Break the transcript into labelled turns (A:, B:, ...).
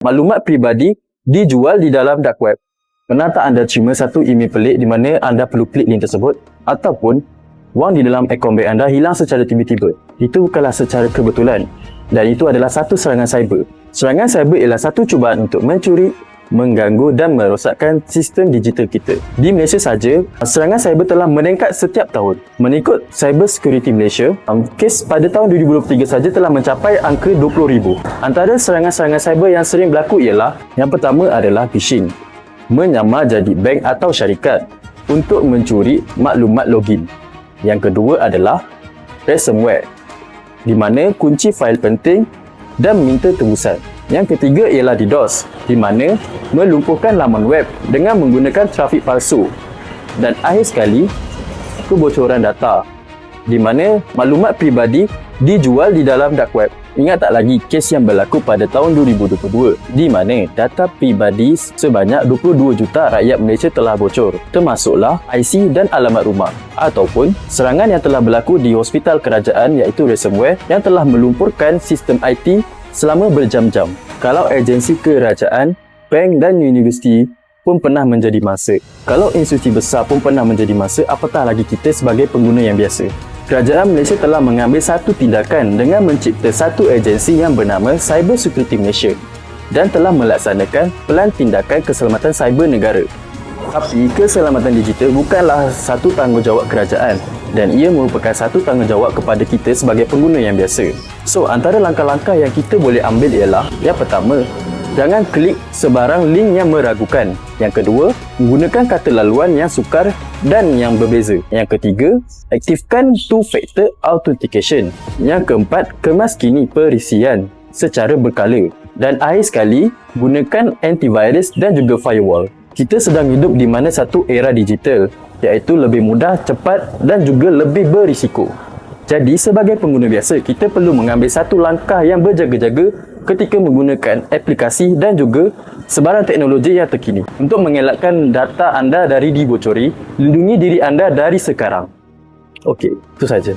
A: maklumat peribadi dijual di dalam dark web. Pernah tak anda terima satu email pelik di mana anda perlu klik link tersebut? Ataupun wang di dalam akaun bank anda hilang secara tiba-tiba? Itu bukanlah secara kebetulan dan itu adalah satu serangan cyber. Serangan cyber ialah satu cubaan untuk mencuri, mengganggu dan merosakkan sistem digital kita. Di Malaysia saja, serangan cyber telah meningkat setiap tahun. Mengikut Cyber Security Malaysia, kes pada tahun 2023 saja telah mencapai angka 20,000. Antara serangan-serangan cyber yang sering berlaku ialah yang pertama adalah phishing menyamar jadi bank atau syarikat untuk mencuri maklumat login. Yang kedua adalah ransomware di mana kunci fail penting dan minta tebusan. Yang ketiga ialah DDoS di mana melumpuhkan laman web dengan menggunakan trafik palsu. Dan akhir sekali, kebocoran data di mana maklumat peribadi dijual di dalam dark web. Ingat tak lagi kes yang berlaku pada tahun 2022 di mana data pribadi sebanyak 22 juta rakyat Malaysia telah bocor termasuklah IC dan alamat rumah ataupun serangan yang telah berlaku di hospital kerajaan iaitu ransomware yang telah melumpurkan sistem IT selama berjam-jam. Kalau agensi kerajaan, bank dan universiti pun pernah menjadi masa. Kalau institusi besar pun pernah menjadi masa, apatah lagi kita sebagai pengguna yang biasa. Kerajaan Malaysia telah mengambil satu tindakan dengan mencipta satu agensi yang bernama Cyber Security Malaysia dan telah melaksanakan pelan tindakan keselamatan cyber negara. Tapi keselamatan digital bukanlah satu tanggungjawab kerajaan dan ia merupakan satu tanggungjawab kepada kita sebagai pengguna yang biasa. So, antara langkah-langkah yang kita boleh ambil ialah yang pertama, Jangan klik sebarang link yang meragukan. Yang kedua, gunakan kata laluan yang sukar dan yang berbeza. Yang ketiga, aktifkan two-factor authentication. Yang keempat, kemas kini perisian secara berkala. Dan akhir sekali, gunakan antivirus dan juga firewall. Kita sedang hidup di mana satu era digital, iaitu lebih mudah, cepat dan juga lebih berisiko. Jadi sebagai pengguna biasa, kita perlu mengambil satu langkah yang berjaga-jaga ketika menggunakan aplikasi dan juga sebarang teknologi yang terkini untuk mengelakkan data anda dari dibocori, lindungi diri anda dari sekarang. Okey, itu saja.